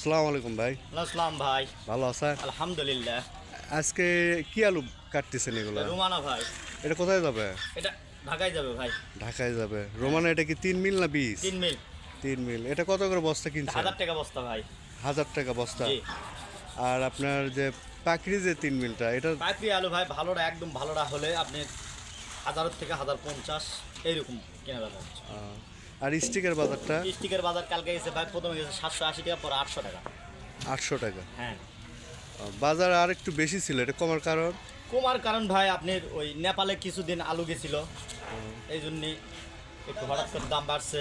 সালাম আলাইকুম ভাই। আসসালাম ভাই। ভালো আছেন? আলহামদুলিল্লাহ। আজকে কি আলু কাটতেছেন এগুলো? রুমানা ভাই। এটা কোথায় যাবে? এটা ঢাকায় যাবে ভাই। ঢাকায় যাবে। রোমানা এটা কি তিন মিল না বিশ? তিন মিল। তিন মিল। এটা কত করে বস্তা কিনছেন? হাজার টাকা বস্তা ভাই। হাজার টাকা বস্তা। আর আপনার যে পাকড়ি যে তিন মিলটা এটা পাকড়ি আলু ভাই ভালোটা একদম ভালোটা হলে আপনি হাজার থেকে হাজার পঞ্চাশ এইরকম কেনা আহ, আর স্টিকের বাজারটা? স্টিকের বাজার কালকে গেছে ভাই প্রথমে গেছে সাতশো আশি টাকা পরে আটশো টাকা। আটশো টাকা। হ্যাঁ। বাজার আর একটু বেশি ছিল এটা কমার কারণ? কমার কারণ ভাই আপনার ওই নেপালে কিছুদিন আলু গেছিল। এই জন্যে একটু হঠাৎ করে দাম বাড়ছে।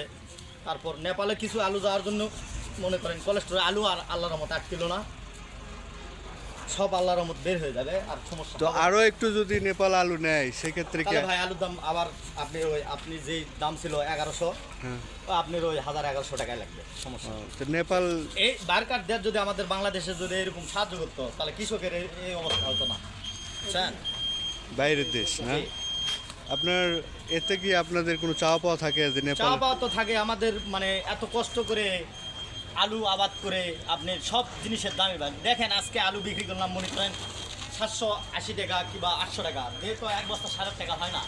তারপর নেপালে কিছু আলু যাওয়ার জন্য মনে করেন কোলেস্ট্রল আলু আর আল্লাহর রহমত আটকিল না। সব আল্লাহর রহমত বের হয়ে যাবে আর সমস্যা তো আরও একটু যদি নেপাল আলু নেয় সেক্ষেত্রে কি? তাহলে ভাই আলুর দাম আবার আপনি ওই আপনি যেই দাম ছিল এগারোশো হ্যাঁ। আপনার ওই হাজার এগারোশো টাকায় লাগবে সমস্যা তো নেপাল এই বারকার দেশ যদি আমাদের বাংলাদেশে যদি এরকম সাহায্য করতো তাহলে কৃষকের এই- অবস্থা হতো না। বুঝছেন? বাইরের দেশ না? আপনার এতে কি আপনাদের কোনো চাওয়া পাওয়া থাকে যে চা নেপাল? পাওয়া তো থাকে আমাদের মানে এত কষ্ট করে আলু আবাদ করে আপনি সব জিনিসের দামই বাড়ে। দেখেন আজকে আলু বিক্রি করলাম, মনে করেন সাতশো আশি টাকা কিংবা আটশো টাকা। যেহেতু এক বস্তা সাড়ে টাকা হয় না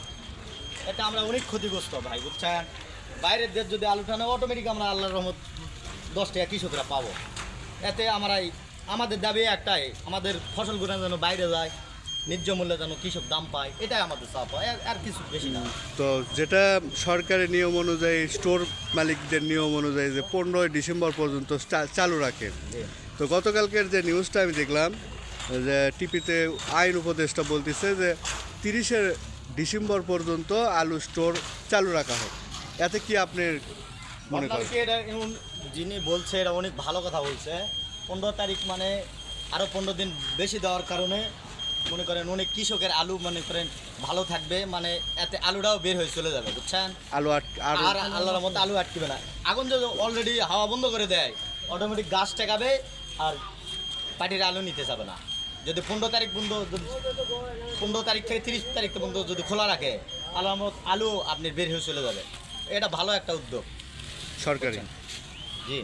এটা আমরা অনেক ক্ষতিগ্রস্ত ভাই, বুঝছেন? বাইরের দেশ যদি আলু টানে অটোমেটিক আমরা আল্লাহর রহমত দশ টাকা কৃষকরা পাবো। এতে আমরা এই- আমাদের দাবি একটাই, আমাদের ফসল ফসলগুলো যেন বাইরে যায়। ন্যায্য মূল্যে যেন কৃষক দাম পায় এটাই আমাদের চাপ হয় আর- কিছু বেশি না। তো যেটা সরকারের নিয়ম অনুযায়ী স্টোর মালিকদের নিয়ম অনুযায়ী যে পনেরোই ডিসেম্বর পর্যন্ত চালু রাখে। তো গতকালকের যে নিউজটা আমি দেখলাম যে টিপিতে আইন উপদেষ্টা বলতেছে যে তিরিশে ডিসেম্বর পর্যন্ত আলু স্টোর চালু রাখা হোক। এতে কি আপনি মনে করেন এটা যিনি বলছে এটা অনেক ভালো কথা বলছে। পনেরো তারিখ মানে আরও পনেরো দিন বেশি দেওয়ার কারণে মনে করেন অনেক কৃষকের আলু মনে করেন ভালো থাকবে মানে এতে আলুটাও বের হয়ে চলে যাবে বুঝছেন? আলু আর আল্লাহর মতো আলু আটকিবে না। আগুন যদি অলরেডি হাওয়া বন্ধ করে দেয় অটোমেটিক গাছ টেকাবে আর পাটির আলু নিতে যাবে না। যদি পনেরো তারিখ বন্ধ পনেরো তারিখ থেকে তিরিশ তারিখ পর্যন্ত যদি খোলা রাখে আল্লাহর মত আলু আপনি বের হয়ে চলে যাবে। এটা ভালো একটা উদ্যোগ। সরকারি। জি।